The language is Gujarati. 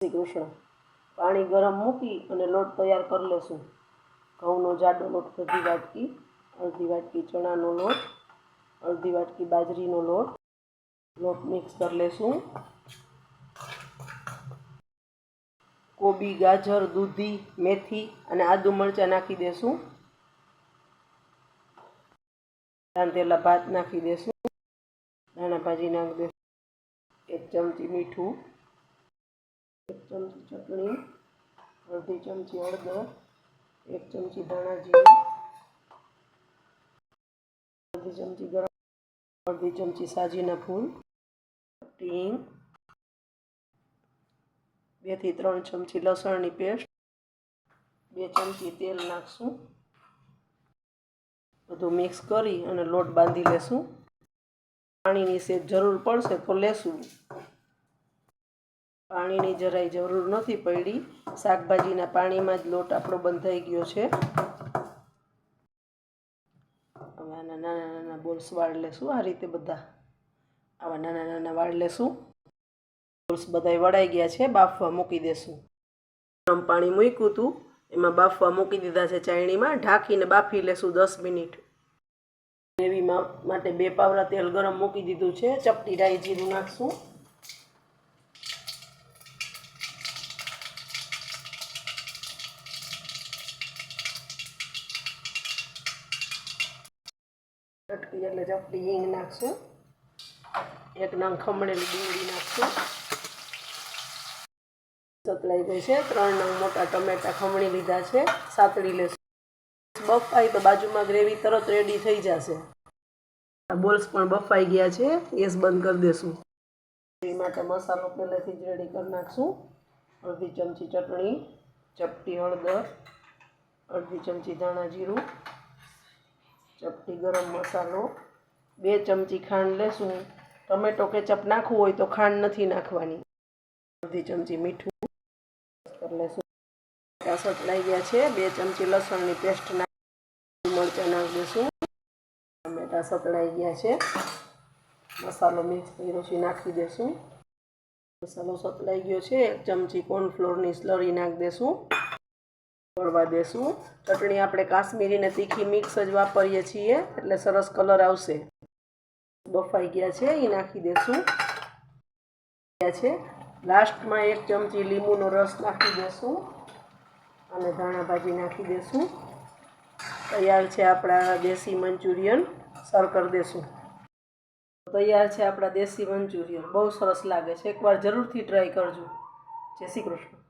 શ્રી કૃષ્ણ પાણી ગરમ મૂકી અને લોટ તૈયાર કરી લેશું. ઘઉંનો જાડો લોટ, અડધી વાટકી અડધી વાટકી ચણાનો લોટ, અડધી વાટકી બાજરીનો લોટ. લોટ મિક્સ કરી લેશું. કોબી, ગાજર, દૂધી, મેથી અને આદુ મરચાં નાખી દેશું. રાંધેલા ભાત નાખી દેશું. દાણા ભાજી નાખી દેશું. એક ચમચી મીઠું એક ચમચી ચટણી, અડધી ચમચી હળદર એક ચમચી ધાણા જીરું, અડધી ચમચી ગરમ, અડધી ચમચી સાજીના ફૂલ ટીંગ બેથી ત્રણ ચમચી લસણની પેસ્ટ, બે ચમચી તેલ નાખશું. બધું મિક્સ કરી અને લોટ બાંધી લેશું. પાણીની સેજ જરૂર પડશે તો લેશું. પાણીની જરાય જરૂર નથી પડી. શાકભાજીના પાણીમાં જ લોટ આપણો બંધાઈ ગયો છે. હવે આના નાના નાના બોલ્સ વાળ લેશું આ રીતે બધા. આવા નાના નાના વાળ લેશું. બોલ્સ બધાય વળાઈ ગયા છે, બાફવા મૂકી દેશું. ગરમ પાણી મૂક્યું હતું એમાં બાફવા મૂકી દીધા છે ચાયણીમાં, ઢાંકીને બાફી લેશું દસ મિનિટ. ગ્રેવીમાં માટે બે પાવરા તેલ ગરમ મૂકી દીધું છે, ચપટી રાઈ જીરું નાખશું. ચટકી એટલે ચપટી હિંગ નાખશું. એક નંગ ખમણેલી ડુંગળી નાખશું. સતલાઈ ગઈ છે. ત્રણ નંગ મોટા ટમેટા ખમણી લીધા છે. સાતળી લેશું. બફાઈ તો બાજુમાં ગ્રેવી તરત રેડી થઈ જશે. બોલ્સ પણ બફાઈ ગયા છે. ગેસ બંધ કરી દેશું. ગ્રેવી માટે મસાલો પહેલેથી જ રેડી કરી નાખશું. અડધી ચમચી ચટણી, ચપટી હળદર, અડધી ચમચી ધાણા જીરું ચપટી ગરમ મસાલો, બે ચમચી ખાંડ લેશું ટમેટો કેચપ નાખવું હોય તો ખાંડ નથી નાખવાની. અડધી ચમચી મીઠું કરી લેશું સતલાઈ ગયા છે. બે ચમચી લસણની પેસ્ટ નાખી, મરચાં નાખી દઈશું. ટમેટા સતળાઈ ગયા છે. મસાલો મિક્સ કર્યો છે, નાખી દઈશું. મસાલો સતલાઈ ગયો છે. એક ચમચી કોર્નફ્લોરની સ્લરી નાખી દઈશું. વળવા દેશું. ચટણી આપણે કાશ્મીરીને તીખી મિક્સ જ વાપરીએ છીએ. એટલે સરસ કલર આવશે. બફાઈ ગયા છે એ નાખી દેશું. ગયા છે. લાસ્ટમાં એક ચમચી લીંબુનો રસ નાખી દેશું. અને ધાણા ભાજી નાખી દેશું. તૈયાર છે આપણા દેશી મંચુરિયન. સર્વ કરી દેશું. તૈયાર છે આપણા દેશી મંચુરિયન. બહુ સરસ લાગે છે. એકવાર જરૂરથી ટ્રાય કરજો. જય શ્રી કૃષ્ણ.